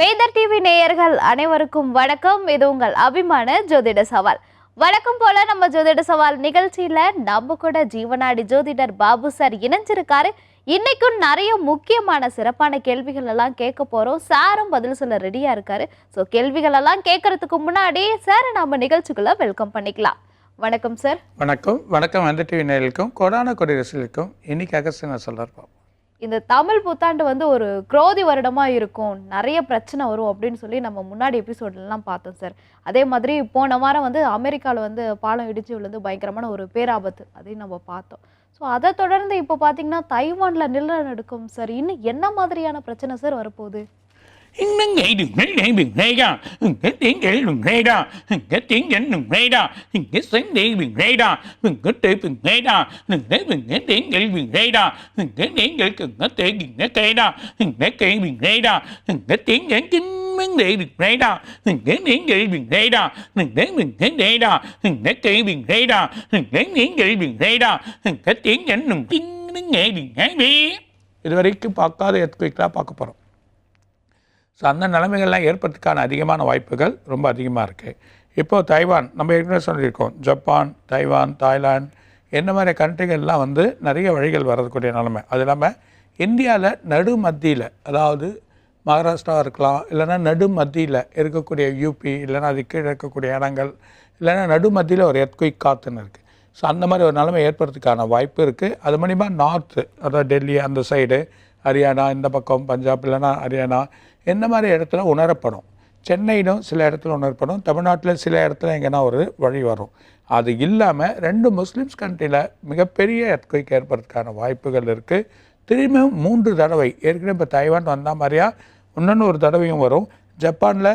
Weather TV நேயர்கள் அனைவருக்கும் வணக்கம். இது உங்கள் அபிமான ஜோதிட சவால். வழக்கம் போல நம்ம ஜோதிட சவால் நிகழ்ச்சியில நம்ம கூட ஜீவனாடி ஜோதிடர் பாபு சார் இணைஞ்சிருக்காரு. இன்னைக்கும் நிறைய முக்கியமான சிறப்பான கேள்விகள் எல்லாம் கேட்க போறோம். சாரும் பதில் சொல்ல ரெடியா இருக்காரு. ஸோ கேள்விகள் எல்லாம் கேட்கறதுக்கு முன்னாடி சார் நம்ம நிகழ்ச்சிக்குள்ள வெல்கம் பண்ணிக்கலாம். வணக்கம் சார் வணக்கம். வணக்கம் வந்த டிவி நேயர்களுக்கும் கொடான கொடி ரசிகளுக்கும் இன்னைக்கு அகஸ்டின் சொல்லிருப்போம் இந்த தமிழ் புத்தாண்டு வந்து ஒரு குரோதி வருடமாக இருக்கும். நிறைய பிரச்சனை வரும் அப்படின்னு சொல்லி நம்ம முன்னாடி எபிசோட்லாம் பார்த்தோம் சார் அதே மாதிரி போன வாரம் வந்து அமெரிக்காவில் வந்து பாலம் இடிச்சு விழுந்து பயங்கரமான ஒரு பேராபத்து அதையும் நம்ம பார்த்தோம். ஸோ அதை தொடர்ந்து இப்போ பார்த்தீங்கன்னா தைவானில் நிலநடுக்கம் சார் இன்னும் என்ன மாதிரியான பிரச்சனை சார் வரப்போகுது? Nâng இன்னும் đừng lấy đây bình rây ra cái tiếng để đừng rây ra cái tiếng dẫn đừng rây ra cái sáng đi bình rây ra đừng cái tê bình rây ra đừng cái bình cái tiếng để bình rây ra đừng cái tiếng để cần cái tê bình cái cây ra đừng cái cây bình rây ra đừng cái tiếng dẫn chính vấn đề bình rây ra đừng cái tiếng để bình rây ra đừng cái bình cái rây ra đừng cái cây bình rây ra đừng cái tiếng để bình rây ra đừng cái tiếng dẫn đừng tiếng nó nghe bình rây đi இதுவரைக்கும் பார்க்காத எர்த்குவிக்கெலாம் பார்க்க போகிறோம் so அந்த நிலைமைகள்லாம் ஏற்படுறதுக்கான அதிகமான வாய்ப்புகள் ரொம்ப அதிகமாக இருக்குது இப்போது தைவான் நம்ம ஏற்கனவே சொல்லியிருக்கோம். ஜப்பான் தைவான் தாய்லாந்து என்ன மாதிரி கண்ட்ரிகள்லாம் வந்து நிறைய வழிகள் வரக்கூடிய நிலைமை. அது இல்லாமல் இந்தியாவில் நடு மத்தியில் அதாவது மகாராஷ்டிரா இருக்கலாம் இல்லைன்னா நடு மத்தியில் இருக்கக்கூடிய யூபி இல்லைன்னா அது கீழே இருக்கக்கூடிய இடங்கள் இல்லைன்னா நடு மத்தியில் ஒரு எர்த்குயிக் காத்துன்னு இருக்குது ஸோ அந்த மாதிரி ஒரு நிலைமை ஏற்படுறதுக்கான வாய்ப்பு இருக்குது அது மூலிமா நார்த்து அதாவது டெல்லி அந்த சைடு ஹரியானா இந்த பக்கம் பஞ்சாப் இல்லைன்னா ஹரியானா என்ன மாதிரி இடத்துல உணரப்படும்? சென்னையிலும் சில இடத்துல உணரப்படும். தமிழ்நாட்டில் சில இடத்துல எங்கன்னா ஒரு வழி வரும். அது இல்லாமல் ரெண்டு முஸ்லீம்ஸ் கண்ட்ரியில் மிகப்பெரிய எர்த்குயிக் ஏற்படுறதுக்கான வாய்ப்புகள் இருக்குது திரும்பியும் மூன்று தடவை ஏற்கனவே இப்போ தைவான் வந்த மாதிரியா இன்னொன்று ஒரு தடவையும் வரும். ஜப்பானில்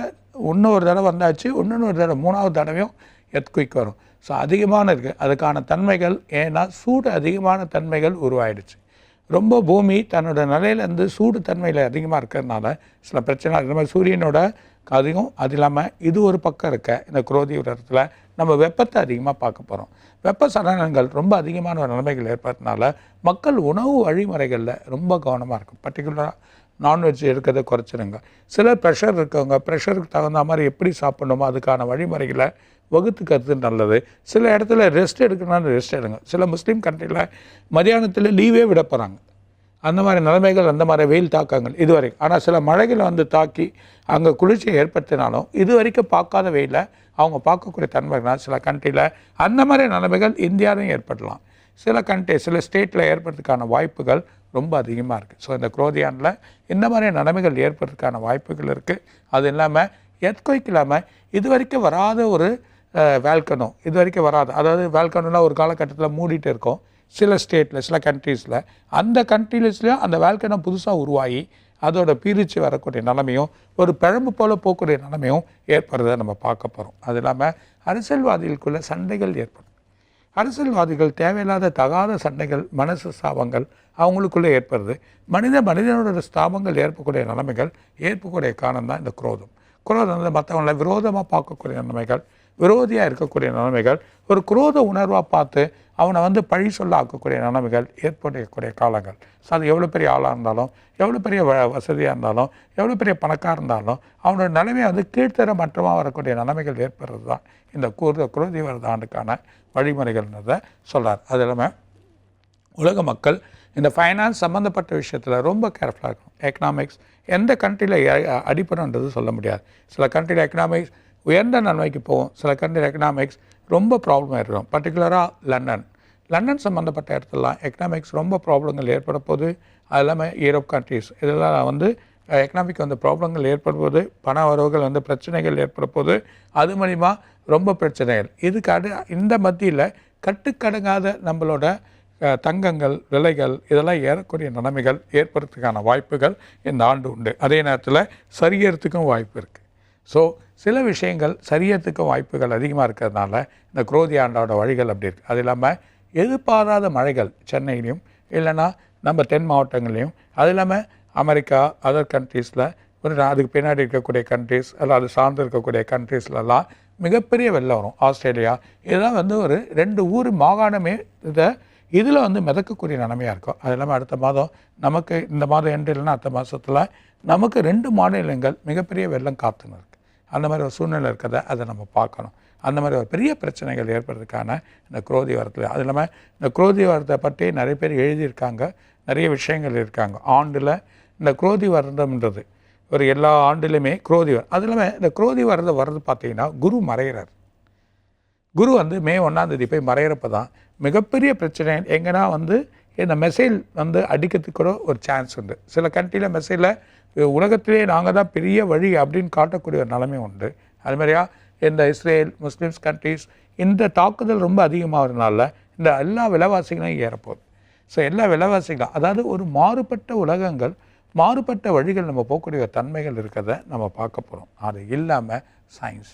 இன்னொரு தடவை வந்தாச்சு இன்னொன்று ஒரு தடவை மூணாவது தடவையும் எர்த்குயிக் வரும். ஸோ அதிகமான இருக்குது அதுக்கான தன்மைகள் ஏன்னா சூடு அதிகமான தன்மைகள் உருவாயிடுச்சு. ரொம்ப பூமி தன்னோட நிலையிலேருந்து சூடு தன்மையில் அதிகமாக இருக்கிறதுனால சில பிரச்சனை இந்த மாதிரி சூரியனோட அதிகம் அது இல்லாமல் இது ஒரு பக்கம் இருக்க இந்த குரோதி இடத்துல நம்ம வெப்பத்தை அதிகமாக பார்க்க போகிறோம் வெப்ப சலனங்கள் ரொம்ப அதிகமான ஒரு நிலைமைகள் ஏற்படுறதுனால மக்கள் உணவு வழிமுறைகளில் ரொம்ப கவனமாக இருக்கும். பர்டிகுலராக நான்வெஜ் எடுக்கிறத குறைச்சிருங்க. சில ப்ரெஷர் இருக்கவங்க ப்ரெஷருக்கு தகுந்த மாதிரி எப்படி சாப்பிடணுமோ அதுக்கான வழிமுறைகளை வகுத்து கருத்து நல்லது. சில இடத்துல ரெஸ்ட் எடுக்கணும்னு ரெஸ்ட் எடுங்க. சில முஸ்லீம் கண்ட்ரியில் மதியானத்தில் லீவே விட போகிறாங்க அந்த மாதிரி நிலைமைகள் அந்த மாதிரி வெயில் தாக்கங்கள் இதுவரை. ஆனால் சில மழைகளை வந்து தாக்கி அங்கே குளிர்ச்சியை ஏற்படுத்தினாலும் இது வரைக்கும் பார்க்காத வெயில அவங்க பார்க்கக்கூடிய தன்மைகள்னால் சில கண்ட்ரியில் அந்த மாதிரி நிலைமைகள் இந்தியாவிலும் ஏற்படலாம். சில கண்ட்ரி சில ஸ்டேட்டில் ஏற்படுறதுக்கான வாய்ப்புகள் ரொம்ப அதிகமாக இருக்குது ஸோ இந்த குரோதியானில் இந்த மாதிரி நிலைமைகள் ஏற்படுறதுக்கான வாய்ப்புகள் இருக்குது அது இல்லாமல் எத்கொய்க்கு இல்லாமல் இது வரைக்கும் வராத ஒரு வேல்கனோ இது வரைக்கும் வராது. அதாவது வேல்கனோலாம் ஒரு காலகட்டத்தில் மூடிட்டு இருக்கோம். சில ஸ்டேட்டில் சில கண்ட்ரீஸில் அந்த கண்ட்ரீஸ்லையும் அந்த வேல்கனோ புதுசாக உருவாகி அதோட பிரித்து வரக்கூடிய நிலைமையும் ஒரு பிழம்பு போல் போகக்கூடிய நிலைமையும் ஏற்படுறதை நம்ம பார்க்க போகிறோம் அது இல்லாமல் அரசியல்வாதிகளுக்குள்ள சண்டைகள் ஏற்படும். அரசியல்வாதிகள் தேவையில்லாத தகாத சண்டைகள் மனசு ஸ்தாபங்கள் அவங்களுக்குள்ளே ஏற்படுது. மனித மனிதனோட ஸ்தாபங்கள் ஏற்படக்கூடிய நிலைமைகள் ஏற்பக்கூடிய காரணம் தான் இந்த குரோதம். குரோதம் வந்து மற்றவங்களை விரோதமாக பார்க்கக்கூடிய நிலைமைகள் விரோதியாக இருக்கக்கூடிய நிலைமைகள் ஒரு குரோத உணர்வாக பார்த்து அவனை வந்து பழி சொல்ல ஆக்கக்கூடிய நிலைமைகள் ஏற்படக்கூடிய காலங்கள். ஸோ அது எவ்வளோ பெரிய ஆளாக இருந்தாலும் எவ்வளோ பெரிய வ வசதியாக இருந்தாலும் எவ்வளோ பெரிய பணக்காக இருந்தாலும் அவனோட நிலைமையை வந்து கீழ்த்தர மட்டமாக வரக்கூடிய நிலைமைகள் ஏற்படுறது தான் இந்த குரோத குரோதி வருட ஆண்டுக்கான வழிமுறைகள்ன்றதை சொல்கிறார் அது இல்லாமல் உலக மக்கள் இந்த ஃபைனான்ஸ் சம்மந்தப்பட்ட விஷயத்தில் ரொம்ப கேர்ஃபுல்லாக இருக்கணும். எக்கனாமிக்ஸ் எந்த கண்ட்ரியில் அடிப்படைன்றது சொல்ல முடியாது. சில கண்ட்ரியில் எக்கனாமிக்ஸ் உயர்ந்த நன்மைக்கு போகும். சில கண்ட்ரி எக்கனாமிக்ஸ் ரொம்ப ப்ராப்ளம் ஏற்படும் பர்டிகுலராக லண்டன் லண்டன் சம்மந்தப்பட்ட இடத்துலலாம் எக்கனாமிக்ஸ் ரொம்ப ப்ராப்ளங்கள் ஏற்பட போது அது இல்லாமல் யூரோப் கண்ட்ரீஸ் இதெல்லாம் வந்து எக்கனாமிக் வந்து ப்ராப்ளங்கள் ஏற்படும் போது பண வரவுகள் வந்து பிரச்சனைகள் ஏற்பட போது அது மூலிமா ரொம்ப பிரச்சனைகள். இதுக்காக இந்த மத்தியில் கட்டுக்கடங்காத நம்மளோட தங்கங்கள் விலைகள் இதெல்லாம் ஏறக்கூடிய நிலைமைகள் ஏற்படுறதுக்கான வாய்ப்புகள் இந்த ஆண்டு உண்டு. அதே நேரத்தில் சரியறதுக்கும் வாய்ப்பு இருக்குது ஸோ சில விஷயங்கள் சரியத்துக்கும் வாய்ப்புகள் அதிகமாக இருக்கிறதுனால இந்த குரோதி ஆண்டோட வழிகள் அப்படி இருக்குது அது இல்லாமல் எதிர்பாராத மழைகள் சென்னையிலையும் இல்லைன்னா நம்ம தென் மாவட்டங்கள்லையும் அது இல்லாமல் அமெரிக்கா அதர் கண்ட்ரீஸில் ஒரு அதுக்கு பின்னாடி இருக்கக்கூடிய கண்ட்ரீஸ் அல்லது சார்ந்து இருக்கக்கூடிய கண்ட்ரீஸ்லலாம் மிகப்பெரிய வெள்ளம் வரும். ஆஸ்திரேலியா இதெல்லாம் வந்து ஒரு ரெண்டு ஊர் மாகாணமே இதை இதில் வந்து மிதக்கக்கூடிய நிலைமையாக இருக்கும். அது இல்லாமல் அடுத்த மாதம் நமக்கு இந்த மாதம் எண்டு இல்லைன்னா அடுத்த மாதத்தில் நமக்கு ரெண்டு மாநிலங்கள் மிகப்பெரிய வெள்ளம் காத்துன்னு இருக்குது அந்த மாதிரி ஒரு சூழ்நிலை இருக்கிறத அதை நம்ம பார்க்கணும். அந்த மாதிரி ஒரு பெரிய பிரச்சனைகள் ஏற்படுறதுக்கான இந்த குரோதி வரத்தில். அது இல்லாமல் இந்த குரோதி வரத்தை பற்றி நிறைய பேர் எழுதியிருக்காங்க நிறைய விஷயங்கள் இருக்காங்க. ஆண்டில் இந்த குரோதி வருடம்ன்றது ஒரு எல்லா ஆண்டிலுமே குரோதி வரம் அது இல்லாமல் இந்த குரோதி வரது வர்றது பார்த்தீங்கன்னா குரு மறைகிறார் குரு வந்து மே ஒன்றாந்தேதி போய் மறையிறப்ப தான் மிகப்பெரிய பிரச்சனை. எங்கன்னா வந்து இந்த மெசைல் வந்து அடிக்கிறதுக்கு கூட ஒரு சான்ஸ் உண்டு. சில கண்ட்ரியில் மெசைலில் உலகத்திலே நாங்கள் தான் பெரிய வழி அப்படின்னு காட்டக்கூடிய ஒரு நிலைமை உண்டு. அது மாதிரியா இந்த இஸ்ரேல் முஸ்லீம்ஸ் கண்ட்ரிஸ் இந்த தாக்குதல் ரொம்ப அதிகமாகிறதுனால இந்த எல்லா விலைவாசிகளும் ஏறப்போகுது. ஸோ எல்லா விலைவாசிகளும் அதாவது ஒரு மாறுபட்ட உலகங்கள் மாறுபட்ட வழிகள் நம்ம போகக்கூடிய தன்மைகள் இருக்கிறத நம்ம பார்க்க போகிறோம் அது இல்லாமல் சயின்ஸ்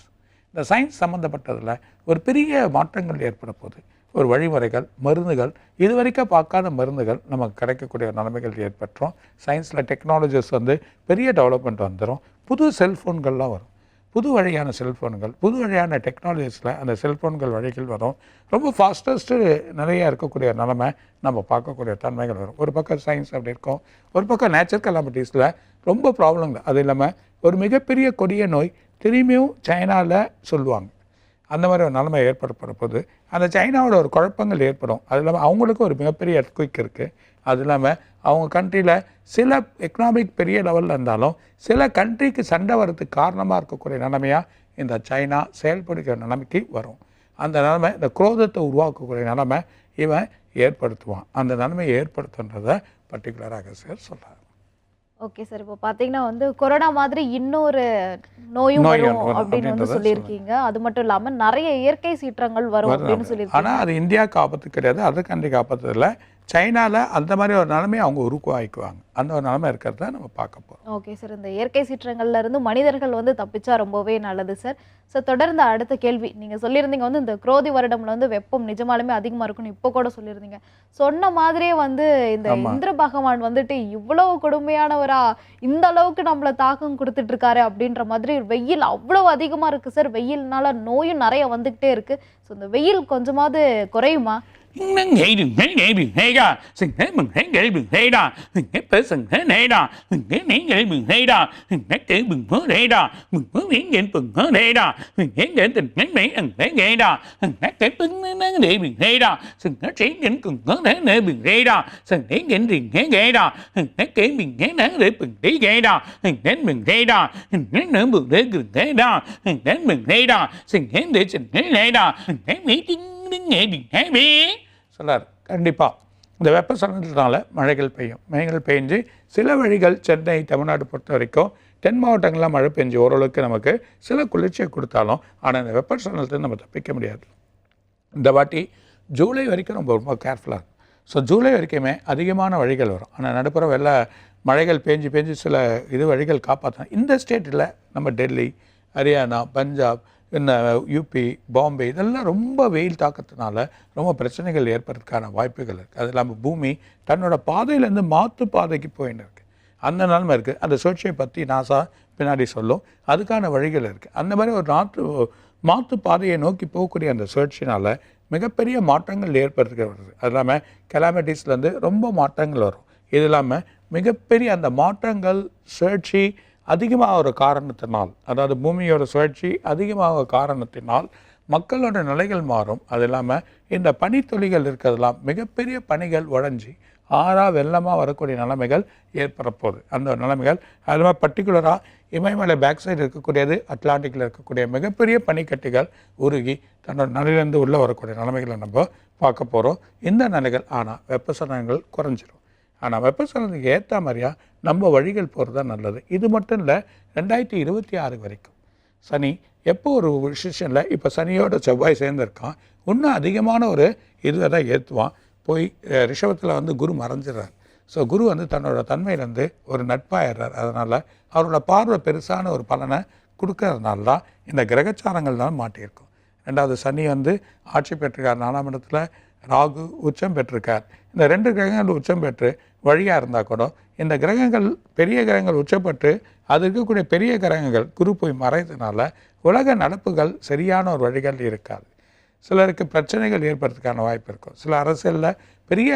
இந்த சயின்ஸ் சம்மந்தப்பட்டதில் ஒரு பெரிய மாற்றங்கள் ஏற்பட போகுது. ஒரு வழிமுறைகள் மருந்துகள் இது வரைக்கும் பார்க்காத மருந்துகள் நமக்கு கிடைக்கக்கூடிய நிலைமைகள் ஏற்பட்டுரும். சயின்ஸில் டெக்னாலஜிஸ் வந்து பெரிய டெவலப்மெண்ட் வந்துடும் புது செல்ஃபோன்கள்லாம் வரும். புது வழியான செல்ஃபோன்கள் புது வழியான டெக்னாலஜிஸில் அந்த செல்ஃபோன்கள் வழிகள் வரும். ரொம்ப ஃபாஸ்டஸ்ட்டு நிறையா இருக்கக்கூடிய நிலமை நம்ம பார்க்கக்கூடிய தன்மைகள் வரும். ஒரு பக்கம் சயின்ஸ் அப்படி இருக்கும். ஒரு பக்கம் நேச்சர் கலாமிட்டிஸில் ரொம்ப ப்ராப்ளங்கள் அது இல்லாமல் ஒரு மிகப்பெரிய கொடிய நோய் திரும்பியும் சைனாவில் சொல்லுவாங்க. அந்த மாதிரி ஒரு நிலைமை ஏற்படப்பட போது அந்த சைனாவோட ஒரு குழப்பங்கள் ஏற்படும். அது இல்லாமல் அவங்களுக்கும் ஒரு மிகப்பெரிய எர்த்குயிக் இருக்குது அது இல்லாமல் அவங்க கண்ட்ரியில் சில எக்கனாமிக் பெரிய லெவலில் இருந்தாலும் சில கண்ட்ரிக்கு சண்டை வர்றதுக்கு காரணமாக இருக்கக்கூடிய நிலைமையாக இந்த சைனா செயல்படுகிற நிலைமைக்கு வரும். அந்த நிலைமை இந்த குரோதத்தை உருவாக்கக்கூடிய நிலைமை இவன் ஏற்படுத்துவான். அந்த நிலைமையை ஏற்படுத்துன்றதை பர்டிகுலராக சார் சொல்கிறார் ஓகே சார். இப்போ பார்த்தீங்கன்னா வந்து கொரோனா மாதிரி இன்னொரு நோயும் நோய் வரும் அப்படின்னு வந்து சொல்லியிருக்கீங்க. அது மட்டும் இல்லாம நிறைய இயற்கை சீற்றங்கள் வரும் அப்படின்னு சொல்லியிருக்கீங்க. ஆனால் அது இந்தியாவுக்கு ஆபத்து கிடையாது. அது கண்ட்ரிக்கு ஆபத்து இல்லை. சைனாவில் அந்த மாதிரி ஒரு நிலைமையை அவங்க உருவாக்கிக்குவாங்க. அந்த ஒரு நிலைமை இருக்கிறத நம்ம பார்க்க போகிறோம் ஓகே சார். இந்த இயற்கை சீற்றங்கள்ல இருந்து மனிதர்கள் வந்து தப்பிச்சா ரொம்பவே நல்லது சார். சார் தொடர்ந்து அடுத்த கேள்வி. நீங்க சொல்லியிருந்தீங்க வந்து இந்த குரோதி வருடம்ல வந்து வெப்பம் நிஜமாலுமே அதிகமா இருக்கும்னு இப்போ கூட சொல்லியிருந்தீங்க. சொன்ன மாதிரியே வந்து இந்த. இந்திர பகவான் வந்துட்டு இவ்வளவு கொடுமையானவரா இந்த அளவுக்கு நம்மள தாக்கம் கொடுத்துட்டு இருக்காரு அப்படின்ற மாதிரி வெயில் அவ்வளவு அதிகமா இருக்கு சார். வெயில்னால நோயும் நிறைய வந்துகிட்டே இருக்கு. ஸோ இந்த வெயில் கொஞ்சமாவது குறையுமா? nắng hệ đường hệ hệ đường sừng hết mình hết hệ đường hệ ra tới sừng hết hệ ra mình hết hệ hệ đường hệ ra tới bừng hớ hệ ra mình hớ hệ hệ bừng hớ hệ ra mình hết tình hết hệ ẩn hết hệ ra tới tính nắng hệ đường sừng hết sẽ hệ cùng hớ hệ hệ đường hệ ra sừng hết hệ đường hệ hệ ra mình hết kể mình hết nắng để bừng để hệ ra mình hết mình hệ ra mình hết nắng sừng hết để sừng hết hệ ra mình mỹ tính đến nghệ đường கண்டிப்பாக இந்த வெப்பசலனத்தினால மழைகள் பெய்யும். மழைகள் பெஞ்சு சில வழிகள் சென்னை தமிழ்நாடு பொறுத்த வரைக்கும் தென் மாவட்டங்கள்லாம் மழை பெஞ்சு ஓரளவுக்கு நமக்கு சில குளிர்ச்சியை கொடுத்தாலும் ஆனால் இந்த வெப்பசலனத்தை நம்ம தப்பிக்க முடியாது. இந்த வாட்டி ஜூலை வரைக்கும் ரொம்ப ரொம்ப கேர்ஃபுல்லாக இருக்கும். ஸோ ஜூலை வரைக்குமே அதிகமான வழிகள் வரும். ஆனால் நடுப்புற வெள்ள மழைகள் பேஞ்சு பேஞ்சு சில இது வழிகள் காப்பாற்றணும் இந்த ஸ்டேட்டில் நம்ம டெல்லி ஹரியானா பஞ்சாப் இந்த யூபி பாம்பே இதெல்லாம் ரொம்ப வெயில் தாக்கத்தினால ரொம்ப பிரச்சனைகள் ஏற்படுறதுக்கான வாய்ப்புகள் இருக்குது அது இல்லாமல் பூமி தன்னோட பாதையிலேருந்து மாற்று பாதைக்கு போயின்னு இருக்குது அந்த நிலமை இருக்குது அந்த சுழற்சியை பற்றி நாசா பின்னாடி சொல்லும். அதுக்கான வழிகள் இருக்குது அந்த மாதிரி ஒரு நாற்று மாற்று பாதையை நோக்கி போகக்கூடிய அந்த சுழற்சினால் மிகப்பெரிய மாற்றங்கள் ஏற்படுத்துக்க வருது. அது இல்லாமல் கெலாமிட்டிஸ்லேருந்து ரொம்ப மாற்றங்கள் வரும். இது இல்லாமல் மிகப்பெரிய அந்த மாற்றங்கள் சுழற்சி அதிகமாக ஒரு காரணத்தினால் அதாவது பூமியோட சுழற்சி அதிகமாக காரணத்தினால் மக்களோட நிலைகள் மாறும். அது இல்லாமல் இந்த பனித்துளிகள் இருக்கிறதெல்லாம் மிகப்பெரிய பனிகள் உடஞ்சி ஆறா வெள்ளமாக வரக்கூடிய நிலைமைகள் ஏற்படப்போகுது. அந்த நிலைமைகள் அது மாதிரி பர்டிகுலராக இமயமலை பேக் சைடு இருக்கக்கூடியது அட்லாண்டிக்கில் இருக்கக்கூடிய மிகப்பெரிய பனிக்கட்டிகள் உருகி தன்னோட நிலையிலேருந்து உள்ளே வரக்கூடிய நிலைமைகளை நம்ம பார்க்க போகிறோம் இந்த நிலைகள் ஆனால் வெப்பசலனங்கள் குறைஞ்சிரும். ஆனால் வெப்பசலனத்துக்கு ஏற்ற மாதிரியா நம்ம வழிகள் போகிறது தான் நல்லது. இது மட்டும் இல்லை ரெண்டாயிரத்தி இருபத்தி ஆறு வரைக்கும். சனி எப்போ ஒரு விஷயத்தில் இப்போ சனியோட செவ்வாய் சேர்ந்துருக்கான் இன்னும் அதிகமான ஒரு இதுவை தான் ஏற்றுவான் போய் ரிஷபத்தில் வந்து குரு மறைஞ்சிடறார். ஸோ குரு வந்து தன்னோட தன்மையிலேருந்து ஒரு நட்பாயிடுறார். அதனால் அவரோட பார்வை பெருசான ஒரு பலனை கொடுக்கறதுனால தான் இந்த கிரகச்சாரங்கள் தான் மாட்டியிருக்கும். ரெண்டாவது சனி வந்து ஆட்சி பெற்றிருக்கார். நாலாம் இடத்துல ராகு உச்சம் பெற்றிருக்கார். இந்த ரெண்டு கிரகங்கள் உச்சம் பெற்று வழியாக இருந்தால் கூட இந்த கிரகங்கள் பெரிய கிரகங்கள் உச்சப்பட்டு அது இருக்கக்கூடிய பெரிய கிரகங்கள் குரு போய் மறைந்ததுனால உலக நடப்புகள் சரியான ஒரு வழிகள் இருக்காது. சிலருக்கு பிரச்சனைகள் ஏற்படுறதுக்கான வாய்ப்பு இருக்கும். சில அரசியலில் பெரிய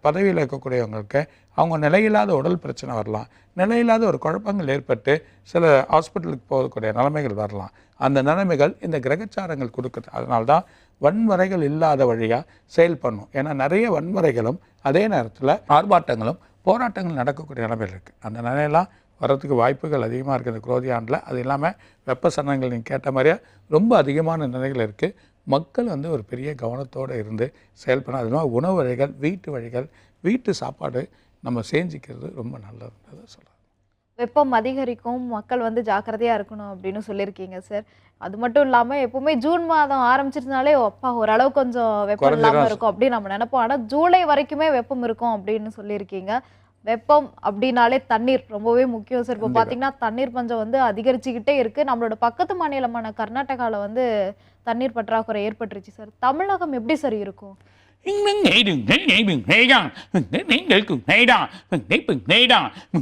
பதவியில் இருக்கக்கூடியவங்களுக்கு அவங்க நிலையில்லாத உடல் பிரச்சனை வரலாம். நிலையில்லாத ஒரு குழப்பங்கள் ஏற்பட்டு சில ஹாஸ்பிட்டலுக்கு போகக்கூடிய நிலைமைகள் வரலாம். அந்த நிலைமைகள் இந்த கிரகச்சாரங்கள் கொடுக்குது. அதனால்தான் வன்முறைகள் இல்லாத வழியாக செயல் பண்ணும் ஏன்னா நிறைய வன்முறைகளும் அதே நேரத்தில் ஆர்ப்பாட்டங்களும் போராட்டங்கள் நடக்கக்கூடிய நிலைமையில் இருக்குது அந்த நிலையெல்லாம் வரத்துக்கு வாய்ப்புகள் அதிகமாக இருக்குது இந்த குரோதி ஆண்டில் அது இல்லாமல் வெப்ப வெப்பசலனங்கள் நீங்கள் கேட்ட மாதிரியே ரொம்ப அதிகமான நிலைகள் இருக்குது மக்கள் வந்து ஒரு பெரிய கவனத்தோடு இருந்து செயல்பட அது மாதிரி உணவு வழிகள் வீட்டு வழிகள் வீட்டு சாப்பாடு நம்ம செஞ்சுக்கிறது ரொம்ப நல்லதுன்றதை சொல்லலாம் வெப்பம் அதிகரிக்கும் மக்கள் வந்து ஜாக்கிரதையா இருக்கணும் அப்படின்னு சொல்லியிருக்கீங்க சார். அது மட்டும் இல்லாம எப்பவுமே ஜூன் மாதம் ஆரம்பிச்சிருந்தாலே அப்பா ஓரளவு கொஞ்சம் வெப்பம் இல்லாம குறைஞ்சிரும். இருக்கும் அப்படின்னு நம்ம நினைப்போம். ஆனா ஜூலை வரைக்குமே வெப்பம் இருக்கும் அப்படின்னு சொல்லியிருக்கீங்க. வெப்பம் அப்படின்னாலே தண்ணீர் ரொம்பவே முக்கியம் சார். இப்போ. பார்த்தீங்கன்னா தண்ணீர் பஞ்சம் வந்து அதிகரிச்சுக்கிட்டே இருக்கு. நம்மளோட பக்கத்து மாநிலமான கர்நாடகாவில் வந்து தண்ணீர் பற்றாக்குறை ஏற்பட்டுருச்சு சார். தமிழகம் எப்படி சார் இருக்கும்? இன்னும் நேடு நெய் பிங் நேடா நீங்கள் கும் நேடா நெய் பிங் நேடா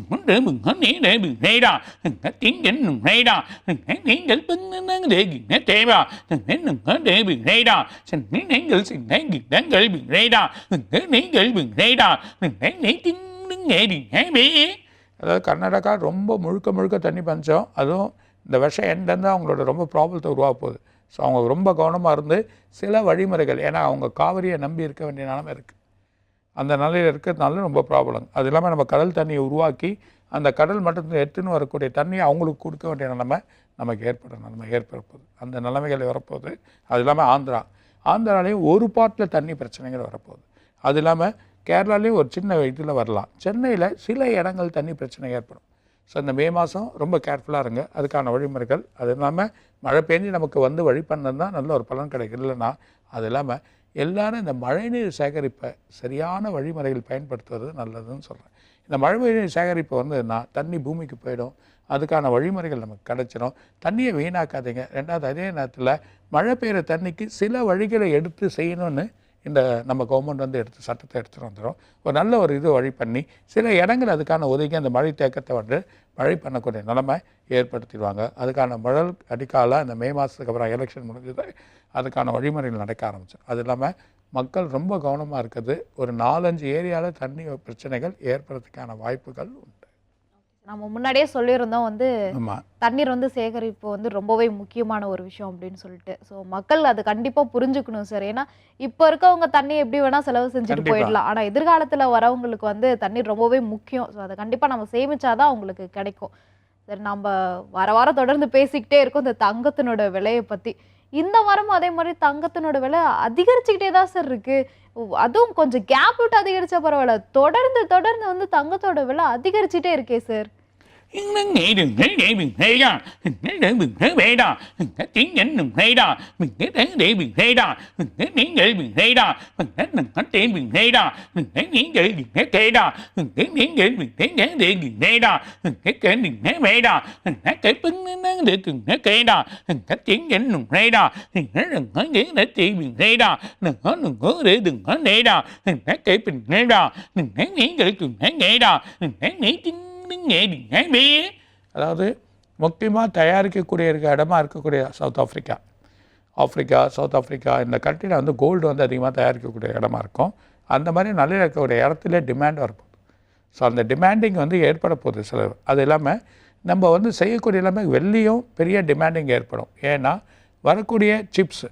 முண்டு பிங் நேடே பிங் நேடா திங்கன் நேடா நீங்கள் பின்னங்க தேகி தேவா நீங்கள் டே பிங் நேடா சென்னை நீங்கள் சின்னை கிடங்கள் பிங் நேடா நீங்கள் பிங் நேடா நெய் தின்னு நேடி நேபே அதாவது கர்நாடகா ரொம்ப முழுக்க முழுக்க தண்ணி பஞ்சம் அதுவும் இந்த விஷம் எண்டேருந்து அவங்களோட ரொம்ப ப்ராப்ளத்தை உருவாக போகுது. ஸோ அவங்க ரொம்ப கவனமாக இருந்து சில வழிமுறைகள் ஏன்னா அவங்க காவிரியை நம்பி இருக்க வேண்டிய நிலமை இருக்குது அந்த நிலையில் இருக்கிறதுனால ரொம்ப ப்ராப்ளம் அது இல்லாமல் நம்ம கடல் தண்ணியை உருவாக்கி அந்த கடல் மட்டத்தில் எடுத்துன்னு வரக்கூடிய தண்ணியை அவங்களுக்கு கொடுக்க வேண்டிய நிலைமை நமக்கு ஏற்படும் நிலைமை ஏற்பட அந்த நிலைமைகள் வரப்போகுது. அது இல்லாமல் ஆந்திரா. ஆந்திராலேயும் ஒரு பாட்டில் தண்ணி பிரச்சனைகள் வரப்போகுது. அது இல்லாமல் கேரளாலேயும் ஒரு சின்ன இதில் வரலாம். சென்னையில் சில இடங்கள் தண்ணி பிரச்சனை ஏற்படும். ஸோ இந்த மே மாதம் ரொம்ப கேர்ஃபுல்லாக இருங்க. அதுக்கான வழிமுறைகள் அது இல்லாமல் மழை பெஞ்சு நமக்கு வந்து வழி பண்ணது தான் நல்ல ஒரு பலன் கிடைக்கும் இல்லைன்னா அது இல்லாமல் எல்லாரும் இந்த மழைநீர் சேகரிப்பை சரியான வழிமுறைகள் பயன்படுத்துவது நல்லதுன்னு சொல்கிறேன் இந்த மழைநீர் சேகரிப்பு வந்ததுன்னா தண்ணி பூமிக்கு போயிடும். அதுக்கான வழிமுறைகள் நமக்கு கிடச்சிடும் தண்ணியை வீணாக்காதீங்க. ரெண்டாவது அதே நேரத்தில் மழை பெய்கிற தண்ணிக்கு சில வழிகளை எடுத்து செய்யணும்னு இந்த நம்ம கவர்மெண்ட் வந்து எடுத்து சட்டத்தை எடுத்துகிட்டு வந்துடும் ஒரு நல்ல ஒரு இது வழி பண்ணி சில இடங்கள் அதுக்கான ஒதுக்கி அந்த மழை தேக்கத்தை வந்து மழை பண்ணக்கூடிய நிலைமை ஏற்படுத்திடுவாங்க. அதுக்கான மழல் அடிக்கால இந்த மே மாதத்துக்கு அப்புறம் எலெக்ஷன் முடிஞ்சது அதுக்கான வழிமுறைகள் நடக்க ஆரம்பிச்சு அது இல்லாமல் மக்கள் ரொம்ப கவனமாக இருக்குது ஒரு நாலஞ்சு ஏரியாவில் தண்ணி பிரச்சனைகள் ஏற்படுறதுக்கான வாய்ப்புகள் உண்டு. நம்ம முன்னாடியே சொல்லியிருந்தோம் வந்து தண்ணீர் வந்து சேகரிப்பு வந்து ரொம்பவே முக்கியமான ஒரு விஷயம் அப்படின்னு சொல்லிட்டு. ஸோ மக்கள் அது கண்டிப்பா புரிஞ்சுக்கணும் சார் ஏன்னா இப்போ இருக்கவங்க தண்ணி எப்படி வேணா செலவு செஞ்சுட்டு. போயிடலாம். ஆனா எதிர்காலத்துல வரவங்களுக்கு வந்து தண்ணீர் ரொம்பவே முக்கியம். ஸோ அதை கண்டிப்பா நம்ம சேமிச்சாதான் அவங்களுக்கு கிடைக்கும். சரி நம்ம வார வாரம் தொடர்ந்து பேசிக்கிட்டே இருக்கோம். இந்த தங்கத்தினோட விலையை பத்தி. இந்த வாரமும் அதே மாதிரி தங்கத்தினோட விலை அதிகரிச்சுக்கிட்டே தான் சார் இருக்கு. அதுவும் கொஞ்சம் கேப் விட்டு அதிகரிச்சா பரவாயில்ல. தொடர்ந்து தொடர்ந்து வந்து தங்கத்தோட விலை அதிகரிச்சுட்டே இருக்கே sir nó nghe đừng thế để mình thế đó mình thế để mình thế bể đó mình thế tiến nhẫn đừng thế đó mình thế thế để mình thế đó mình thế miễn để mình thế đó mình thế mình thế để mình thế đó mình thế miễn để mình thế thế đó mình thế miễn để mình thế nhẫn để mình thế đó mình thế kể mình thế bể đó mình thế kể bưng nó để mình thế kể đó mình thế tiến nhẫn đừng thế đó mình thế đừng thế để để chị mình thế đó đừng có đừng có để đừng có để đó mình thế kể mình thế đó mình thế miễn để mình thế nhẫn đó mình thế miễn chính அதாவது முக்கியமாக தயாரிக்கக்கூடிய இருக்க இடமா இருக்கக்கூடிய South Africa. Africa South Africa இந்த கண்ட்ரியில் வந்து gold வந்து அதிகமாக தயாரிக்கக்கூடிய இடமா இருக்கும். அந்த மாதிரி நல்ல இருக்கக்கூடிய இடத்துல டிமாண்ட் வரப்போகுது ஸோ அந்த டிமாண்டிங் வந்து ஏற்பட போகுது சில அது இல்லாமல் நம்ம வந்து செய்யக்கூடிய எல்லாமே வெள்ளியும் பெரிய டிமாண்டிங் ஏற்படும். ஏன்னா வரக்கூடிய சிப்ஸு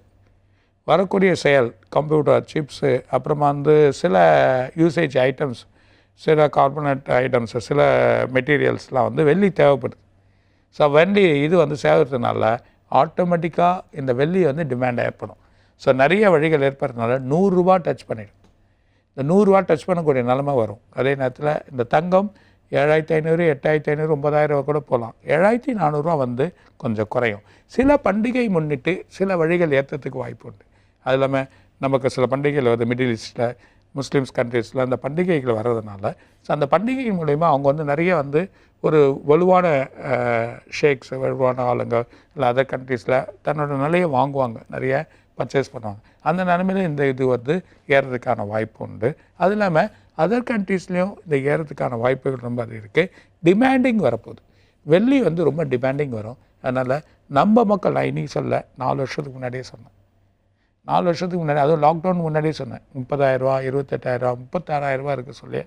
வரக்கூடிய செயல் கம்ப்யூட்டர் சிப்ஸு அப்புறமா வந்து சில யூசேஜ் ஐட்டம்ஸ் சில கார்பனேட் ஐட்டம்ஸ் சில மெட்டீரியல்ஸ்லாம் வந்து வெள்ளி தேவைப்படுது. ஸோ வெள்ளி இது வந்து சேகரித்தனால ஆட்டோமேட்டிக்காக இந்த வெள்ளி வந்து டிமாண்ட் ஏற்படும். ஸோ நிறைய வழிகள் ஏற்படுறதுனால நூறுரூவா டச் பண்ணிடும். இந்த நூறுரூவா டச் பண்ணக்கூடிய நிலமை வரும். அதே நேரத்தில் இந்த தங்கம் ஏழாயிரத்தி ஐநூறு எட்டாயிரத்தி ஐநூறு ஒம்பதாயிரம் கூட போகலாம் ஏழாயிரத்தி நானூறுரூவா வந்து கொஞ்சம் குறையும். சில பண்டிகை முன்னிட்டு சில வழிகள் ஏற்றத்துக்கு வாய்ப்பு உண்டு. அது இல்லாமல் நமக்கு சில பண்டிகைகள் வந்து மிடில் ஈஸ்ட்டில் முஸ்லீம்ஸ் கண்ட்ரீஸில் அந்த பண்டிகைகள் வர்றதுனால ஸோ அந்த பண்டிகை மூலயமா அவங்க வந்து நிறைய வந்து ஒரு வலுவான ஷேக்ஸ் வலுவான ஆளுங்க இல்லை அதர் கண்ட்ரீஸில் தன்னோட நிலையை வாங்குவாங்க நிறைய பர்ச்சேஸ் பண்ணுவாங்க. அந்த நிலமையில இந்த இது வந்து ஏறதுக்கான வாய்ப்பு உண்டு. அது இல்லாமல் அதர் கண்ட்ரீஸ்லேயும் இந்த ஏறதுக்கான வாய்ப்புகள் ரொம்ப அது இருக்குது டிமாண்டிங் வரப்போகுது. வெள்ளி வந்து ரொம்ப டிமாண்டிங் வரும். அதனால் நம்ம மக்கள் நான் இன்னைக்கு சொல்ல நாலு வருஷத்துக்கு முன்னாடியே சொன்னேன். நாலு வருஷத்துக்கு முன்னாடி அதுவும் லாக்டவுன் முன்னாடியே சொன்னேன். முப்பதாயிரரூவா இருபத்தெட்டாயிரரூவா முப்பத்தாறாயிரரூவா இருக்க சொல்லி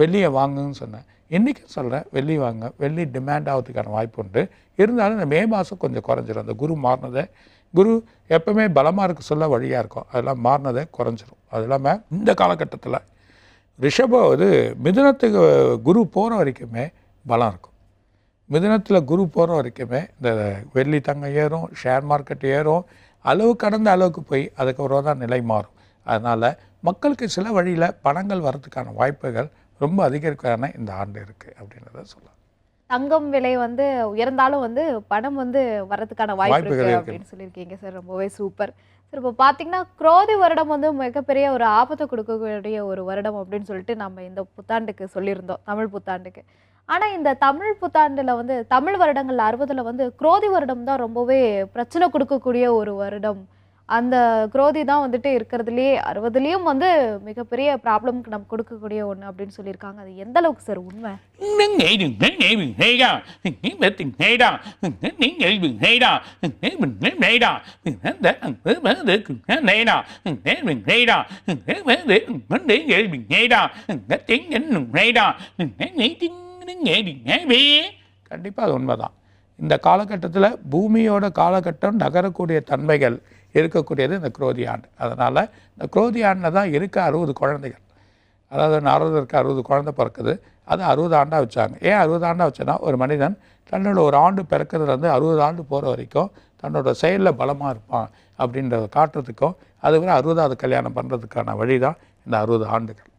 வெள்ளியை வாங்குன்னு சொன்னேன். இன்றைக்கும் சொல்கிறேன் வெள்ளி வாங்க வெள்ளி டிமாண்ட் ஆகிறதுக்கான வாய்ப்பு உண்டு. இருந்தாலும் இந்த மே மாதம் கொஞ்சம் குறைஞ்சிரும். அந்த குரு மாறினதை குரு எப்பவுமே பலமாக இருக்க சொல்ல வழியாக இருக்கும். அதெல்லாம் மாறினதை குறைஞ்சிரும். அது இல்லாமல் இந்த காலகட்டத்தில் ரிஷபம் இது மிதுனத்துக்கு குரு போகிற வரைக்குமே பலம் இருக்கும். மிதுனத்தில் குரு போகிற வரைக்குமே இந்த வெள்ளி தங்கம் ஏறும் ஷேர் மார்க்கெட் ஏறும் அளவு கடந்த அளவுக்கு போய் அதுக்கப்புறம் தான் நிலை மாறும். அதனால் மக்களுக்கு சில வழியில் பணங்கள் வரதுக்கான வாய்ப்புகள் ரொம்ப அதிகரிக்கான இந்த ஆண்டு இருக்குது அப்படின்றத சொல்லலாம். தங்கம் விலை வந்து உயர்ந்தாலும் வந்து பணம் வந்து வரதுக்கான வாய்ப்பு இருக்கு. அப்படின்னு சொல்லியிருக்கீங்க சார். ரொம்பவே சூப்பர். சார் இப்போ பார்த்தீங்கன்னா குரோதி வருடம் வந்து மிகப்பெரிய ஒரு ஆபத்தை கொடுக்கக்கூடிய ஒரு வருடம் அப்படின்னு சொல்லிட்டு நம்ம இந்த புத்தாண்டுக்கு சொல்லியிருந்தோம். தமிழ் புத்தாண்டுக்கு. ஆனால் இந்த தமிழ் புத்தாண்டில் வந்து தமிழ் வருடங்கள் அறுபதில் வந்து குரோதி வருடம் தான் ரொம்பவே பிரச்சனை கொடுக்கக்கூடிய ஒரு வருடம். அந்த குரோதி தான் வந்துட்டு இருக்கிறதுலேயே அறுபதுலேயும் வந்து மிகப்பெரிய ப்ராப்ளம்க்கு நம்ம கொடுக்கக்கூடிய ஒன்று அப்படின்னு சொல்லியிருக்காங்க. அது எந்த அளவுக்கு சார் உண்மை? கண்டிப்பாக அது உண்மைதான். இந்த காலகட்டத்தில் பூமியோட காலகட்டம் நகரக்கூடிய தன்மைகள் இருக்கக்கூடியது இந்த குரோதி ஆண்டு அதனால் இந்த குரோதி ஆண்டில் தான் இருக்க அறுபது குழந்தைகள். அதாவது நாரதருக்கு அறுபது குழந்தை பிறக்குது. அது அறுபது ஆண்டாக வச்சாங்க. ஏன் அறுபது ஆண்டாக வச்சோன்னா ஒரு மனிதன் தன்னோட ஒரு ஆண்டு பிறக்கிறதுலேருந்து அறுபது ஆண்டு போகிற வரைக்கும் தன்னோட செயலில் பலமாக இருப்பான். அப்படின்றத காட்டுறதுக்கும் அதுக்கப்புறம் அறுபதாவது கல்யாணம் பண்ணுறதுக்கான வழி தான் இந்த அறுபது ஆண்டுகள்.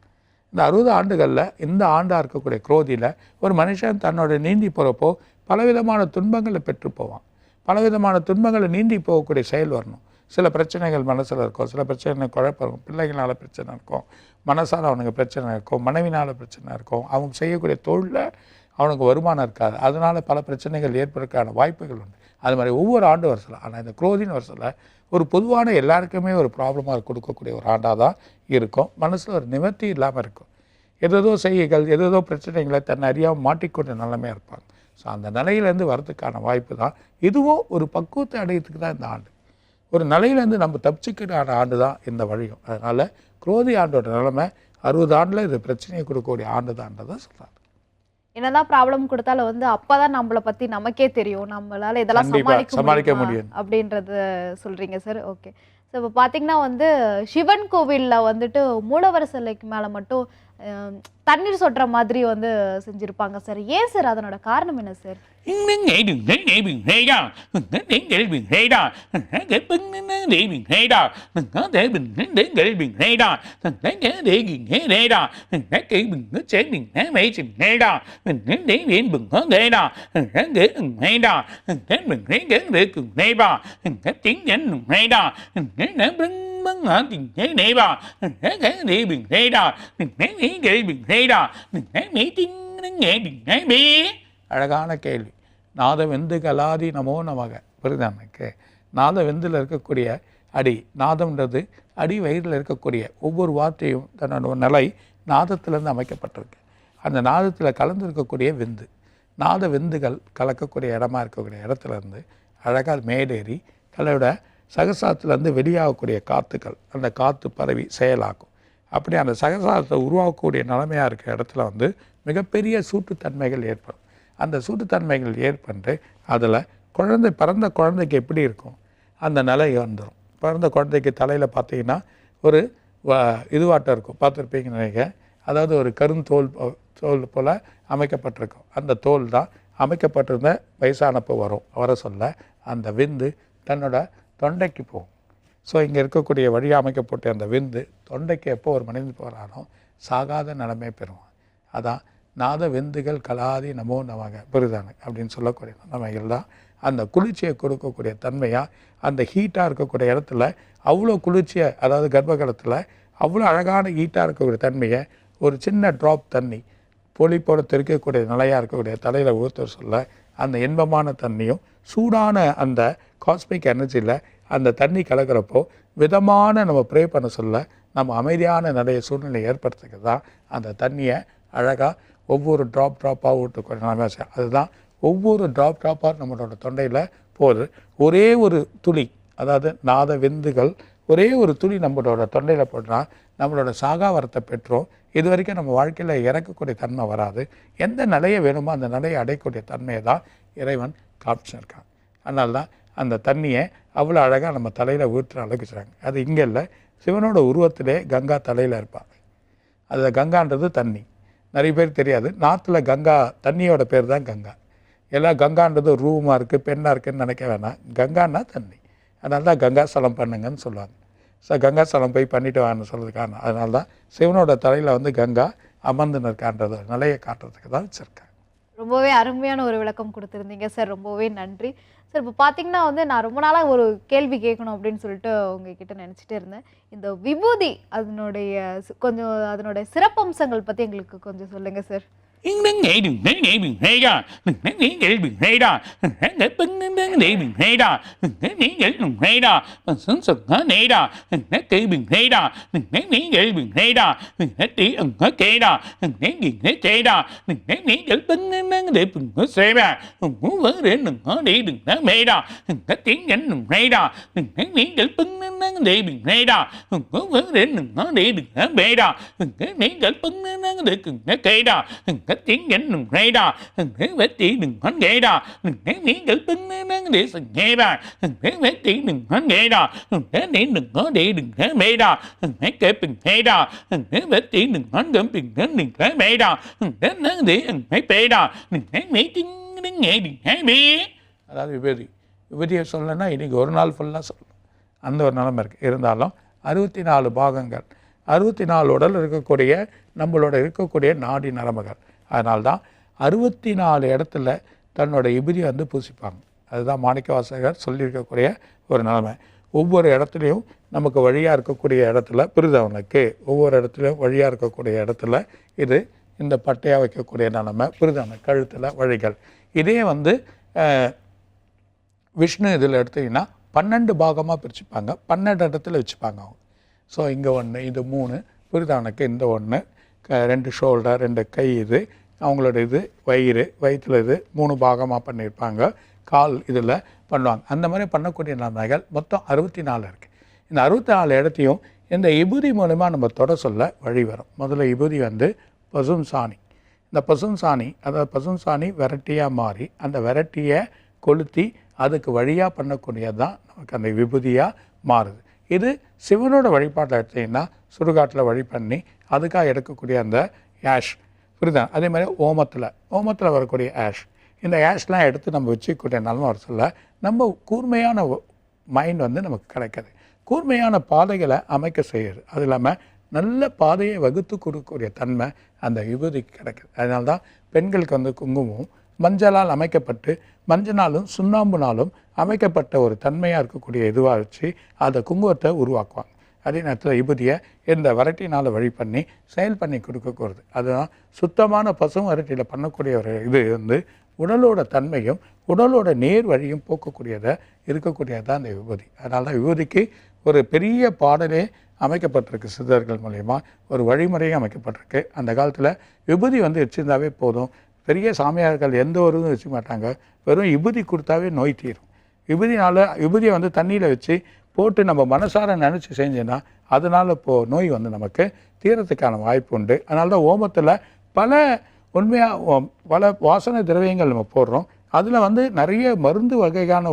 இந்த அறுபது ஆண்டுகளில் இந்த ஆண்டாக இருக்கக்கூடிய குரோதியில் ஒரு மனுஷன் தன்னோட நீந்தி போகிறப்போ பலவிதமான துன்பங்களை பெற்று போவான். பலவிதமான துன்பங்களை நீந்தி போகக்கூடிய செயல் வரணும். சில பிரச்சனைகள் மனசில் இருக்கும். சில பிரச்சனை குழப்பம். இருக்கும் பிள்ளைகளால் பிரச்சனை இருக்கும். மனசால் அவனுக்கு பிரச்சனை இருக்கும். மனைவினால் பிரச்சனை இருக்கும். அவங்க செய்யக்கூடிய தொழிலில் அவனுக்கு வருமானம் இருக்காது. அதனால் பல பிரச்சனைகள் ஏற்படுறதுக்கான வாய்ப்புகள் உண்டு. அது மாதிரி ஒவ்வொரு ஆண்டு வருஷத்தில் ஆனால் இந்த குரோதின் வருஷத்தில் ஒரு பொதுவான எல்லாருக்குமே ஒரு ப்ராப்ளமாக கொடுக்கக்கூடிய ஒரு ஆண்டாக தான் இருக்கும். மனசில் ஒரு நிவர்த்தி இல்லாமல் இருக்கும். எதேதோ செய்கைகள் எதோ பிரச்சனைகளை தன்னை அறியாமல் மாட்டிக்கொண்ட நிலைமையாக இருப்பாங்க. ஸோ அந்த நிலையிலேருந்து வரதுக்கான வாய்ப்பு தான் இதுவும் ஒரு பக்குவத்தை அடையிறதுக்கு தான் இந்த ஆண்டு. ஒரு நிலையிலேருந்து நம்ம தப்பிச்சுக்கிற ஆண்டு தான் இந்த வழியும். அதனால் குரோதி ஆண்டோட நிலைமை அறுபது ஆண்டில் இது பிரச்சனையை கொடுக்கக்கூடிய ஆண்டு தான்றதை சொல்கிறாங்க என்னதான் ப்ராப்ளம் கொடுத்தாலும் வந்து அப்பதான் நம்மளை பத்தி நமக்கே தெரியும். நம்மளால இதெல்லாம் சமாளிக்க முடியுமா. அப்படின்றத சொல்றீங்க சார் ஓகே ஸோ இப்போ பார்த்தீங்கன்னா வந்து சிவன் கோவில்ல வந்துட்டு மூலவர் சிலைக்கு மேல மட்டும் தண்ணீர் சொட்டுற மாதிரி வந்து செஞ்சிருப்பாங்க சார் ஏன் சார் அதனோட காரணம் என்ன sir mừng ở tình thế này bà thế thế thì bình thế đó bình thế mỹ bình thế đó bình thế mỹ tin nghệ bình thế mỹ அழகான கேள்வி நாத வெந்து கலாதி நமோ நமக புரியுதா நாத வெந்தில் இருக்கக்கூடிய அடி நாதம்ன்றது அடி வயிறில் இருக்கக்கூடிய ஒவ்வொரு வார்த்தையும் தன்னோட நிலை நாதத்திலேருந்து அமைக்கப்பட்டிருக்கு அந்த நாதத்தில் கலந்துருக்கக்கூடிய விந்து நாத விந்துகள் கலக்கக்கூடிய இடமா இருக்கக்கூடிய இடத்துலேருந்து அழகாக மேடேறி தன்னோட சகசாரத்துலேருந்து வெளியாகக்கூடிய காற்றுகள் அந்த காற்று பரவி செயலாக்கும் அப்படி அந்த சகசாரத்தை உருவாக்கக்கூடிய நிலைமையாக இருக்கிற இடத்துல வந்து மிகப்பெரிய சூட்டுத்தன்மைகள் ஏற்படும். அந்த சூட்டுத்தன்மைகள் ஏற்பட்டு அதில் குழந்தை பிறந்த குழந்தைக்கு எப்படி இருக்கும்? அந்த நிலை வந்துடும் பிறந்த குழந்தைக்கு தலையில் பார்த்தீங்கன்னா ஒரு வ- இதுவாட்டம் இருக்கும். பார்த்துருப்பீங்க நினைக்கிறேன். அதாவது ஒரு கருந்தோல் போ- தோல் போல் அமைக்கப்பட்டிருக்கும். அந்த தோல் தான் அமைக்கப்பட்டிருந்த வயசானப்போ வரும். வர சொல்ல அந்த விந்து தன்னோட தொண்டைக்கு போகும். ஸோ இங்கே இருக்கக்கூடிய வழி அமைக்கப்பட்ட அந்த விந்து தொண்டைக்கு எப்போ ஒரு மனிதன் போகிறானோ சாகாத நிலமே பெறுவான். அதான் நாத விந்துகள் கலாதி நமோ நமக பெருதானு அப்படின்னு சொல்லக்கூடிய நிலைமைகள் தான். அந்த குளிர்ச்சியை கொடுக்கக்கூடிய தன்மையாக அந்த ஹீட்டாக இருக்கக்கூடிய இடத்துல அவ்வளோ குளிர்ச்சியை அதாவது கர்ப்பகலத்தில் அவ்வளோ அழகான ஹீட்டாக இருக்கக்கூடிய தன்மையை ஒரு சின்ன ட்ராப் தண்ணி பொலிப்போட தெறிக்கக்கூடிய நிலையாக இருக்கக்கூடிய தலையில் ஊற்ற சொல்ல அந்த இன்பமான தண்ணியும் சூடான அந்த காஸ்மிக் எனர்ஜியில் அந்த தண்ணி கலக்கிறப்போ விதமான நம்ம ப்ரே பண்ண சொல்ல நம்ம அமைதியான நிறைய சூழ்நிலை ஏற்படுத்துக்கு தான் அந்த தண்ணியை அழகாக ஒவ்வொரு ட்ராப் ட்ராப்பாக விட்டு நிலைமை அதுதான் ஒவ்வொரு ட்ராப் ட்ராப்பாக நம்மளோட தொண்டையில் போகுது. ஒரே ஒரு துளி அதாவது நாத விந்துகள் ஒரே ஒரு துளி நம்மளோட தொண்டையில் போட்டால் நம்மளோட சாகாவரத்தை பெற்றோம். இது வரைக்கும் நம்ம வாழ்க்கையில் இறக்கக்கூடிய தன்மை வராது. எந்த நிலையை வேணுமோ அந்த நிலையை அடையக்கூடிய தன்மையை தான் இறைவன் காமிச்சிருக்கான். அதனால்தான் அந்த தண்ணியை அவ்வளோ அழகாக நம்ம தலையில் ஊற்றுற அளவுக்கு வச்சுறாங்க அது இங்கே இல்லை. சிவனோட உருவத்திலே கங்கா தலையில் இருப்பாங்க அது கங்கான்றது தண்ணி. நிறைய பேர் தெரியாது. நாற்றுல கங்கா தண்ணியோட பேர் தான் கங்கா. எல்லாம் கங்கான்றது ரூமாக இருக்குது பெண்ணாக இருக்குதுன்னு நினைக்க வேணாம். கங்கான்னா தண்ணி. அதனால தான் கங்கா ஸ்தலம் பண்ணுங்கன்னு சொல்லுவாங்க. ஸோ கங்கா ஸ்தலம் போய் பண்ணிட்டு வாங்கன்னு சொல்கிறதுக்கான அதனால தான் சிவனோட தலையில் வந்து கங்கா அமர்ந்து நிற்கான்றது நிலையை காட்டுறதுக்கு தான் வச்சுருக்காங்க. ரொம்பவே அருமையான ஒரு விளக்கம் கொடுத்துருந்தீங்க சார். ரொம்பவே நன்றி. சார் இப்போ பார்த்தீங்கன்னா வந்து நான் ரொம்ப நாளாக ஒரு கேள்வி கேட்கணும் அப்படின்னு சொல்லிட்டு உங்ககிட்ட நினச்சிட்டு இருந்தேன். இந்த விபூதி அதனுடைய கொஞ்சம் அதனுடைய சிறப்பம்சங்கள் பற்றி எங்களுக்கு கொஞ்சம் சொல்லுங்கள் சார் நீங்கள் đến ngày đừng thấy ngày bình hay ra, đừng thấy nghĩ ngày bình hay ra, đừng thấy ngày bình đến đến ngày bình hay ra, đừng thấy nghĩ ngày đừng hay ra, bằng sướng sực hết này ra, đừng thấy kỳ bình hay ra, đừng thấy nghĩ ngày bình hay ra, đừng thấy tí ẩn hết kê ra, đừng thấy gì hết kê ra, đừng thấy nghĩ ngày bình đến đến để bình hết xe ra, đừng muốn vấn đến đừng có đi đừng thấy mê ra, đừng thấy tiếng nhánh đừng hay ra, đừng thấy nghĩ ngày bình đến đến để bình hay ra, đừng có vấn đến đừng có đi đừng thấy mê ra, đừng thấy nghĩ ngày bình đến đến để đừng thấy kê ra, đừng thấy tiếng nhánh đừng hay ra, đừng thấy vết chỉ đừng hấn ghê ra, đừng thấy nghĩ ngày bình đến đến để sừng nghe ra, đừng thấy vết chỉ đừng hấn ghê ra, đừng thấy nghĩ đừng có đi đừng thấy mê ra, đừng thấy kê bình hay ra, đừng thấy vết chỉ đừng hấn gấm bình đến đừng thấy mê ra, đừng thấy nắng để đừng thấy bê ra, đừng thấy mấy tiếng đến nghe đừng thấy bê. அதாவது விபூதி விபூதியை சொல்லணும்னா இன்றைக்கி ஒரு நாள் ஃபுல்லாக சொல்லணும் அந்த ஒரு நிலைமை இருக்குது இருந்தாலும் அறுபத்தி நாலு பாகங்கள் அறுபத்தி நாலு உடல் இருக்கக்கூடிய நம்மளோட இருக்கக்கூடிய நாடி நரம்புகள் அதனால்தான் அறுபத்தி நாலு இடத்துல தன்னோட எபிரியை வந்து பூசிப்பாங்க. அதுதான் மாணிக்கவாசகர் சொல்லியிருக்கக்கூடிய ஒரு நிலைமை. ஒவ்வொரு இடத்துலையும் நமக்கு வழியாக இருக்கக்கூடிய இடத்துல பிரிதவனுக்கு ஒவ்வொரு இடத்துலையும் வழியாக இருக்கக்கூடிய இடத்துல இது இந்த பட்டையாக வைக்கக்கூடிய நிலைமை பிரிதவன கழுத்தில் வழிகள். இதே வந்து விஷ்ணு இதில் எடுத்தீங்கன்னா பன்னெண்டு பாகமாக பிரிச்சுப்பாங்க. பன்னெண்டு இடத்துல வச்சுப்பாங்க அவங்க. ஸோ இங்கே ஒன்று இது மூணு பிரிதவனுக்கு இந்த ஒன்று ரெண்டு ஷோல்டர் ரெண்டு கை இது அவங்களோட இது வயிறு வயிற்றில் இது மூணு பாகமாக பண்ணியிருப்பாங்க. கால் இதில் பண்ணுவாங்க. அந்த மாதிரி பண்ணக்கூடிய நன்மைகள் மொத்தம் அறுபத்தி நாலு இருக்குது இந்த அறுபத்தி நாலு இடத்தையும் இந்த இபுதி மூலமாக நம்ம தொட சொல்ல வழி வரும். முதல்ல இபுதி வந்து பசும் சாணி. இந்த பசும் சாணி அதாவது பசும் சாணி வெரைட்டியாக மாறி அந்த வெரைட்டியை கொளுத்தி அதுக்கு வழியாக பண்ணக்கூடியது தான் நமக்கு அந்த விபூதியாக மாறுது. இது சிவனோட வழிபாட்டில் எடுத்திங்கன்னா சுடுகாட்டில் வழி பண்ணி அதுக்காக எடுக்கக்கூடிய அந்த ஆஷ். புரியுதா? அதே மாதிரி ஓமத்தில். ஓமத்தில் வரக்கூடிய ஆஷ். இந்த ஆஷ்லாம் எடுத்து நம்ம வச்சுக்கூடிய நன்மை வர சொல்ல நம்ம கூர்மையான மைண்ட் வந்து நமக்கு கிடைக்கிது. கூர்மையான பாதைகளை அமைக்க செய்யுது. அது இல்லாமல் நல்ல பாதையை வகுத்து கொடுக்கக்கூடிய தன்மை அந்த விபூதிக்கு கிடைக்குது. அதனால தான் பெண்களுக்கு வந்து குங்குமம் மஞ்சளால் அமைக்கப்பட்டு மஞ்சனாலும் சுண்ணாம்புனாலும் அமைக்கப்பட்ட ஒரு தன்மையாக இருக்கக்கூடிய இதுவாக வச்சு அதை குங்குமத்தை உருவாக்குவாங்க. அதே நேரத்தில் விபூதியை இந்த வரட்டினால் வழி பண்ணி செயல் பண்ணி கொடுக்கக்கூடாது அதுதான் சுத்தமான பசும் வரட்டியில் பண்ணக்கூடிய ஒரு இது வந்து உடலோட தன்மையும் உடலோட நேர் வழியும் போக்கக்கூடியதை இருக்கக்கூடியது தான் அந்த விபூதி. அதனால தான் விபூதிக்கு ஒரு பெரிய பாடலே அமைக்கப்பட்டிருக்கு சித்தர்கள் மூலயமா. ஒரு வழிமுறையும் அமைக்கப்பட்டிருக்கு. அந்த காலத்தில் விபூதி வந்து வச்சுருந்தாவே போதும். பெரிய சாமியார்கள் எந்த ஒரு இதுவும் வச்சுக்க மாட்டாங்க. வெறும் விபூதி கொடுத்தாவே நோய் தீரும். விபூதினால் விபூதியை வந்து தண்ணியில் வச்சு போட்டு நம்ம மனசார நினச்சி செஞ்சோன்னா அதனால் இப்போது நோய் வந்து நமக்கு தீரத்துக்கான வாய்ப்பு உண்டு. அதனால தான் ஓமத்தில் பல உண்மையாக பல வாசனை திரவியங்கள் நம்ம போடுறோம். அதில் வந்து நிறைய மருந்து வகையான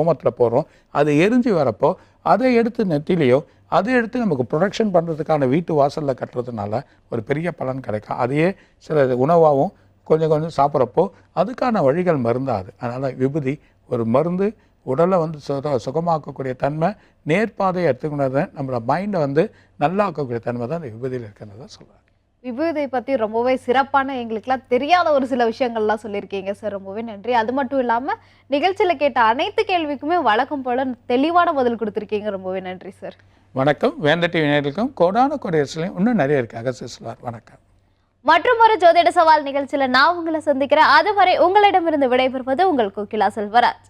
ஓமத்தில் போடுறோம். அது எரிஞ்சு வரப்போ அதை எடுத்து நெத்திலையோ அதை எடுத்து நமக்கு ப்ரொடக்ஷன் பண்ணுறதுக்கான வீட்டு வாசலில் கட்டுறதுனால ஒரு பெரிய பலன் கிடைக்கும். அதையே சில உணவாகவும் கொஞ்சம் கொஞ்சம் சாப்பிட்றப்போ அதுக்கான வழிகள் மருந்தாது. அதனால் விபூதி ஒரு மருந்து உடலை வந்து சுக சுகமாக்கக்கூடிய தன்மை நேர்பாதையை எடுத்துக்கொண்டது நம்மளோட மைண்டை வந்து நல்லாக்கக்கூடிய தன்மை தான் இந்த விபூதியில் இருக்கிறத சொல்கிறாங்க விபூதி பற்றி ரொம்பவே சிறப்பான எங்களுக்கெல்லாம் தெரியாத ஒரு சில விஷயங்கள்லாம் சொல்லியிருக்கீங்க சார் ரொம்பவே நன்றி. அது மட்டும் இல்லாமல் நிகழ்ச்சியில் கேட்ட அனைத்து கேள்விக்குமே வழக்கம் போல தெளிவான பதில் கொடுத்துருக்கீங்க. ரொம்பவே நன்றி சார் வணக்கம். வேந்த டிவி நேர்களுக்கும் கோடான கொடையரசுலையும் இன்னும் நிறைய இருக்குது அகஸ்ட் சொல்லார் வணக்கம். மற்றும் ஒரு ஜோதிட சவால் நிகழ்ச்சியில் நான் உங்களை சந்திக்கிறேன். அதுவரை உங்களிடமிருந்து விடைபெறுவது உங்கள் கோகிலா செல்வராஜ்.